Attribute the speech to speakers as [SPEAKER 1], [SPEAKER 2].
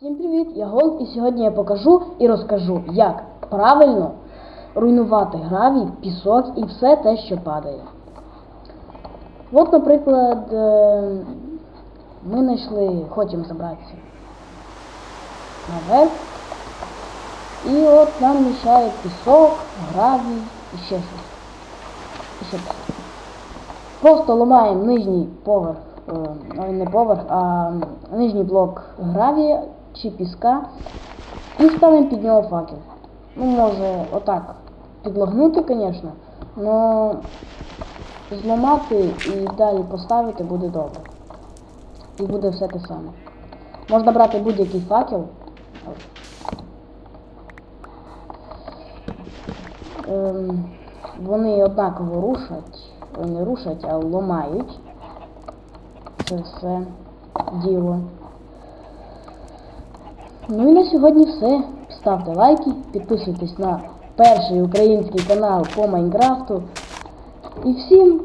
[SPEAKER 1] Всім привіт, я Гол, і сьогодні я покажу і розкажу, як правильно руйнувати гравій, пісок і все те, що падає. От, наприклад, е, ми знайшли, хочемо забратися наверх. І от нам мішає пісок, гравій і ще щось. І ще щось. Просто ламаємо нижній поверх, е, не поверх, а нижній блок гравія чи піска і ставимо під нього факел. Ну, може отак підлогнути, звісно, але зламати і далі поставити буде добре. І буде все те саме. Можна брати будь-який факел. Ем, вони однаково рушать, ой, не рушать, а ламають. Це все діло. Ну і на сьогодні все. Ставте лайки, підписуйтесь на перший український канал по Майнкрафту. І всім